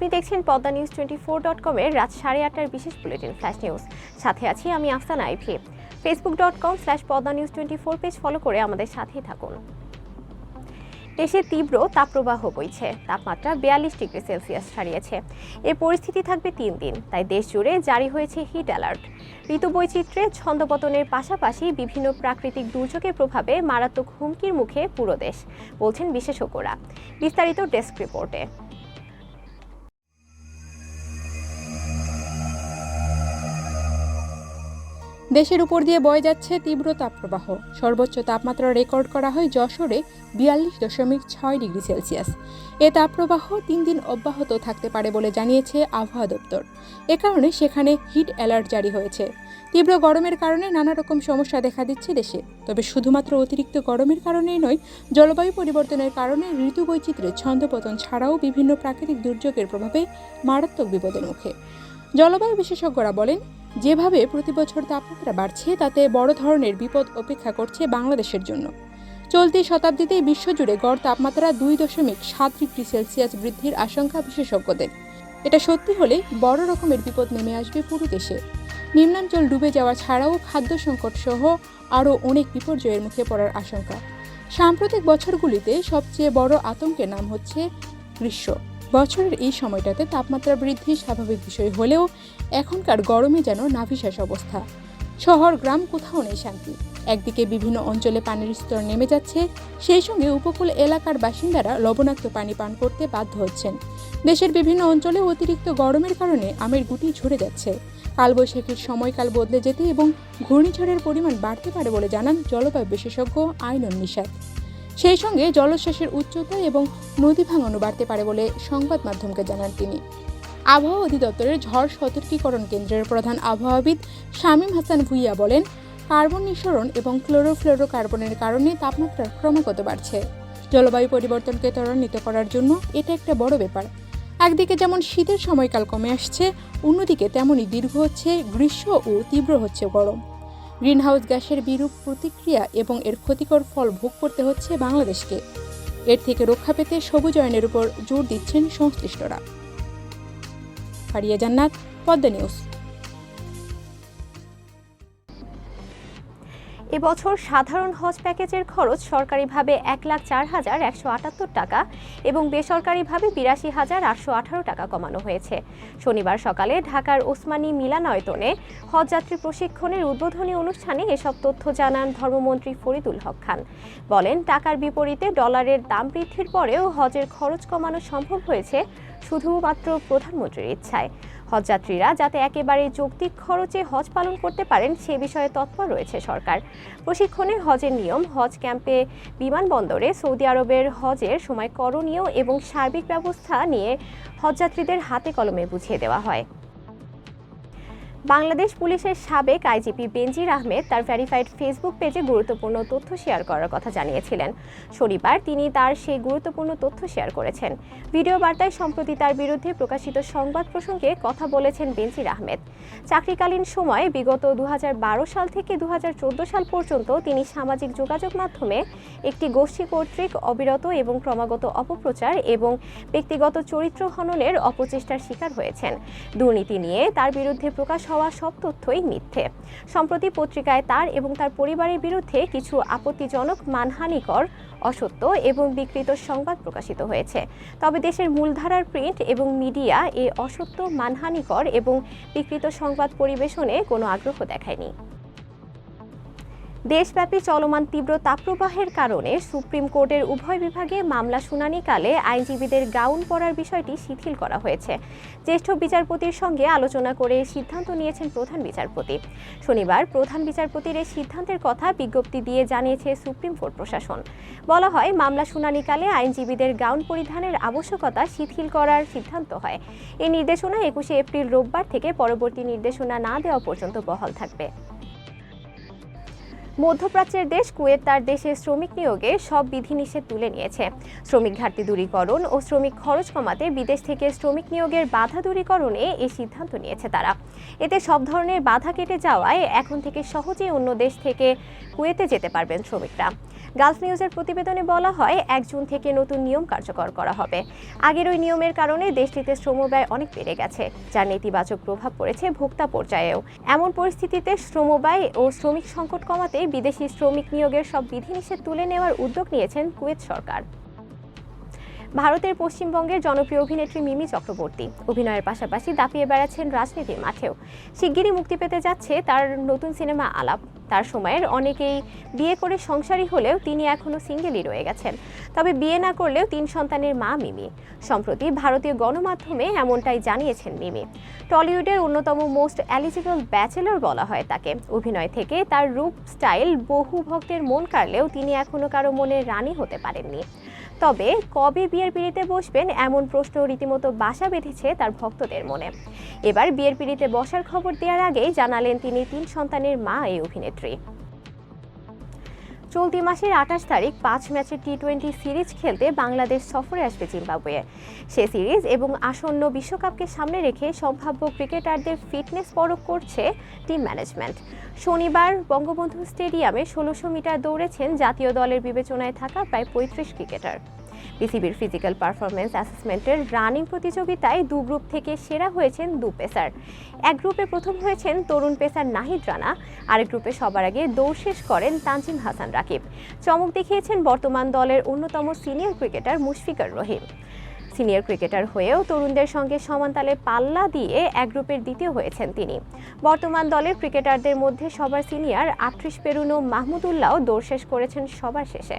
আপনি দেখছেন Padma news twenty four dot কমের রাত সাড়ে আটটার বিশেষ বুলেটিন ফ্ল্যাশ নিউজ। সাথে আছি আমি Afsana Ivy. Facebook dot com slash Padma news twenty four page follow করে আমাদের সাথেই থাকুন। দেশে তীব্র তাপপ্রবাহ বইছে। তাপমাত্রা বিয়াল্লিশ ডিগ্রি সেলসিয়াস ছাড়িয়েছে। এ পরিস্থিতি থাকবে তিন দিন, তাই দেশ জুড়ে জারি হয়েছে হিট অ্যালার্ট ঋতু বৈচিত্র্যে ছন্দপতনের পাশাপাশি বিভিন্ন প্রাকৃতিক দুর্যোগের প্রভাবে মারাত্মক হুমকির মুখে পুরো দেশ, বলছেন বিশেষজ্ঞরা। বিস্তারিত ডেস্ক রিপোর্টে। দেশের উপর দিয়ে বয়ে যাচ্ছে তীব্র তাপপ্রবাহ। সর্বোচ্চ তাপমাত্রা রেকর্ড করা হয় যশোরে বিয়াল্লিশ দশমিক ছয় ডিগ্রি সেলসিয়াস। এ তাপপ্রবাহ তিন দিন অব্যাহত থাকতে পারে বলে জানিয়েছে আবহাওয়া দপ্তর। এ কারণে সেখানে হিট অ্যালার্ট জারি হয়েছে। তীব্র গরমের কারণে নানা রকম সমস্যা দেখা দিচ্ছে দেশে। তবে শুধুমাত্র অতিরিক্ত গরমের কারণেই নয়, জলবায়ু পরিবর্তনের কারণে ঋতু বৈচিত্র্যের ছন্দপতন ছাড়াও বিভিন্ন প্রাকৃতিক দুর্যোগের প্রভাবে মারাত্মক বিপদের মুখে। জলবায়ু বিশেষজ্ঞরা বলেন যেভাবে প্রতি বছর তাপমাত্রা বাড়ছে, তাতে বড় ধরনের বিপদ অপেক্ষা করছে বাংলাদেশের জন্য। চলতি শতাব্দীতে বিশ্বজুড়ে গড় তাপমাত্রা দুই দশমিক সাত ডিগ্রি সেলসিয়াস বৃদ্ধির আশঙ্কা বিশেষজ্ঞদের। এটা সত্যি হলে বড় রকমের বিপদ নেমে আসবে পুরো দেশে। নিম্নাঞ্চল ডুবে যাওয়া ছাড়াও খাদ্য সংকট সহ আরও অনেক বিপর্যয়ের মুখে পড়ার আশঙ্কা। সাম্প্রতিক বছরগুলিতে সবচেয়ে বড় আতঙ্কের নাম হচ্ছে গ্রীষ্ম। বছরের এই সময়টাতে তাপমাত্রা বৃদ্ধি স্বাভাবিক বিষয় হলেও এখনকার গরমে যেন নাভিশ্বাস অবস্থা। শহর, গ্রাম কোথাও নেই শান্তি। একদিকে বিভিন্ন অঞ্চলে পানির স্তর নেমে যাচ্ছে, সেই সঙ্গে উপকূল এলাকার বাসিন্দারা লবণাক্ত পানি পান করতে বাধ্য হচ্ছেন। দেশের বিভিন্ন অঞ্চলে অতিরিক্ত গরমের কারণে আমের গুটি ঝরে যাচ্ছে। কালবৈশাখীর সময়কাল বদলে যেতে এবং ঘূর্ণিঝড়ের পরিমাণ বাড়তে পারে বলে জানান জলবায়ু বিশেষজ্ঞ আইনন নিষাদ সেই সঙ্গে জলোচ্ছ্বাসের উচ্চতা এবং নদী ভাঙনও বাড়তে পারে বলে সংবাদ মাধ্যমকে জানান তিনি। আবহাওয়া অধিদপ্তরের ঝড় সতর্কীকরণ কেন্দ্রের প্রধান আবহাওয়াবিদ শামীম হাসান ভুইয়া বলেন, কার্বন নিঃসরণ এবং ক্লোরোফ্লোরোকার্বনের কারণে তাপমাত্রা ক্রমাগত বাড়ছে। জলবায়ু পরিবর্তনকে ত্বরান্বিত করার জন্য এটা একটা বড় ব্যাপার। একদিকে যেমন শীতের সময়কাল কমে আসছে, অন্যদিকে তেমনই দীর্ঘ হচ্ছে গ্রীষ্ম ও তীব্র হচ্ছে গরম। গ্রিনহাউস গ্যাসের বিরূপ প্রতিক্রিয়া এবং এর ক্ষতিকর ফল ভোগ করতে হচ্ছে বাংলাদেশকে। এর থেকে রক্ষা পেতে সবুজায়নের উপর জোর দিচ্ছেন সংশ্লিষ্টরা। হারিয়া জান্নাত পদ্মা নিউজ। এবছর সাধারণ হজ প্যাকেজের খরচ সরকারিভাবে এক লাখ চার হাজার একশো আটাত্তর টাকা এবং বেসরকারিভাবে বিরাশি হাজার আটশো আঠারো টাকা কমানো হয়েছে। শনিবার সকালে ঢাকার ওসমানী মিলানয়তনে হজযাত্রী প্রশিক্ষণের উদ্বোধনী অনুষ্ঠানে এসব তথ্য জানান ধর্মমন্ত্রী ফরিদুল হক খান। বলেন, টাকার বিপরীতে ডলারের দাম বৃদ্ধির পরেও হজের খরচ কমানো সম্ভব হয়েছে শুধুমাত্র প্রধানমন্ত্রীর ইচ্ছায়। হজযাত্রীরা যাতে একেবারে যৌক্তিক খরচে হজ পালন করতে পারেন, সে বিষয়ে তৎপর রয়েছে সরকার। প্রশিক্ষণে হজের নিয়ম হজ ক্যাম্পে, বিমানবন্দরে সৌদি আরবের হজের সময় করণীয় এবং সার্বিক ব্যবস্থা নিয়ে হজযাত্রীদের হাতে কলমে বুঝিয়ে দেওয়া হয়। বাংলাদেশ পুলিশের সাবেক আইজিপি বেনজির আহমেদ তার ভেরিফাইড ফেসবুক পেজে গুরুত্বপূর্ণ তথ্য শেয়ার করার কথা জানিয়েছিলেন। শনিবার তিনি তার সেই গুরুত্বপূর্ণ তথ্য শেয়ার করেছেন। ভিডিও বার্তায় সম্প্রতি তার বিরুদ্ধে প্রকাশিত সংবাদ প্রসঙ্গে কথা বলেছেন বেনজির আহমেদ। চাকরিকালীন সময়ে বিগত দু হাজার বারো সাল থেকে দু হাজার চোদ্দ সাল পর্যন্ত তিনি সামাজিক যোগাযোগ মাধ্যমে একটি গোষ্ঠী কর্তৃক অবিরত এবং ক্রমাগত অপপ্রচার এবং ব্যক্তিগত চরিত্র হননের অপচেষ্টার শিকার হয়েছেন। দুর্নীতি নিয়ে তার বিরুদ্ধে প্রকাশ হওয়া সব তথ্যই মিথ্যে। সম্প্রতি পত্রিকায় তার এবং তার পরিবারের বিরুদ্ধে কিছু আপত্তিজনক, মানহানিকর, অসত্য এবং বিকৃত সংবাদ প্রকাশিত হয়েছে। তবে দেশের মূলধারার প্রিন্ট এবং মিডিয়া এ অসত্য, মানহানিকর এবং বিকৃত সংবাদ পরিবেশনে কোনো আগ্রহ দেখায়নি। দেশব্যাপী চলমান তীব্র তাপপ্রবাহের কারণে সুপ্রিম কোর্টের উভয় বিভাগে মামলা শুনানিকালে আইনজীবীদের গাউন পরার বিষয়টি শিথিল করা হয়েছে। জ্যেষ্ঠ বিচারপতির সঙ্গে আলোচনা করে সিদ্ধান্ত নিয়েছেন প্রধান বিচারপতি। শনিবার প্রধান বিচারপতির এই সিদ্ধান্তের কথা বিজ্ঞপ্তি দিয়ে জানিয়েছে সুপ্রিম কোর্ট প্রশাসন। বলা হয়, মামলা শুনানিকালে আইনজীবীদের গাউন পরিধানের আবশ্যকতা শিথিল করার সিদ্ধান্ত হয়। এই নির্দেশনা একুশে এপ্রিল রোববার থেকে পরবর্তী নির্দেশনা না দেওয়া পর্যন্ত বহাল থাকবে। মধ্যপ্রাচ্যের দেশ কুয়েত তার দেশে শ্রমিক নিয়োগে সব বিধিনিষেধ তুলে নিয়েছে। শ্রমিক ঘাটতি দূরীকরণ ও শ্রমিক খরচ কমাতে বিদেশ থেকে শ্রমিক নিয়োগের বাধা দূরীকরণে এই সিদ্ধান্ত নিয়েছে তারা। এতে সব ধরনের বাধা কেটে যাওয়ায় এখন থেকে সহজেই অন্য দেশ থেকে কুয়েতে যেতে পারবেন শ্রমিকরা। গালফ নিউজের প্রতিবেদনে বলা হয়, এক জুন থেকে নতুন নিয়ম কার্যকর করা হবে। আগের ওই নিয়মের কারণে দেশটিতে শ্রমব্যয় অনেক বেড়ে গেছে, যার নেতিবাচক প্রভাব পড়েছে ভোক্তা পর্যায়েও। এমন পরিস্থিতিতে শ্রমব্যয় ও শ্রমিক সংকট কমাতে বিদেশি শ্রমিক নিয়োগের সব বিধিনিষেধ তুলে নেওয়ার উদ্যোগ নিয়েছেন কুয়েত সরকার। ভারতের পশ্চিমবঙ্গের জনপ্রিয় অভিনেত্রী মিমি চক্রবর্তী। অভিনয়ের পাশাপাশি দাপিয়ে বেড়াচ্ছেন রাজনীতির মাঠেও। শিগগিরই মুক্তি পেতে যাচ্ছে তার নতুন সিনেমা আলাপ। তার সময়ের অনেকেই বিয়ে করে সংসারী হলেও তিনি এখনও সিঙ্গেলই রয়ে গেছেন। তবে বিয়ে না করলেও তিন সন্তানের মা মিমি। সম্প্রতি ভারতীয় গণমাধ্যমে এমনটাই জানিয়েছেন মিমি। টলিউডের অন্যতম মোস্ট এলিজিবল ব্যাচেলর বলা হয় তাকে। অভিনয় থেকে তার রূপ, স্টাইল, বহু ভক্তের মন কাড়লেও তিনি এখনও কারও মনে রানী হতে পারেননি। তবে কবে বিয়ের পিড়িতে বসবেন এমন প্রশ্ন রীতিমতো বাসা বেঁধেছে তার ভক্তদের মনে। এবার বিয়ের পিড়িতে বসার খবর দেওয়ার আগেই জানালেন তিনি তিন সন্তানের মা এই অভিনেত্রী। চলতি মাসের আঠাশ তারিখ পাঁচ ম্যাচের টি টোয়েন্টি সিরিজ খেলতে বাংলাদেশ সফরে আসবে জিম্বাবুয়ে। সে সিরিজ এবং আসন্ন বিশ্বকাপকে সামনে রেখে সম্ভাব্য ক্রিকেটারদের ফিটনেস পরখ করছে টিম ম্যানেজমেন্ট। শনিবার বঙ্গবন্ধু স্টেডিয়ামে ষোলোশো মিটার দৌড়েছেন জাতীয় দলের বিবেচনায় থাকা প্রায় পঁয়ত্রিশ ক্রিকেটার। বিসিবির ফিজিক্যাল পারফরমেন্স অ্যাসেসমেন্টের রানিং প্রতিযোগিতায় দু গ্রুপ থেকে সেরা হয়েছেন দু পেসার। এক গ্রুপে প্রথম হয়েছেন তরুণ পেসার নাহিদ রানা, আরেক গ্রুপে সবার আগে দৌড় শেষ করেন তানজিম হাসান রাকিব। চমক দেখিয়েছেন বর্তমান দলের অন্যতম senior cricketer Mushfiqur Rahim. Senior cricketer হয়েও তরুণদের সঙ্গে সমানতালে পাল্লা দিয়ে এক গ্রুপের দ্বিতীয় হয়েছেন তিনি। বর্তমান দলের ক্রিকেটারদের মধ্যে সবার সিনিয়র আটত্রিশ পেরুনো মাহমুদুল্লাহ দৌড় শেষ করেছেন সবার শেষে।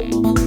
you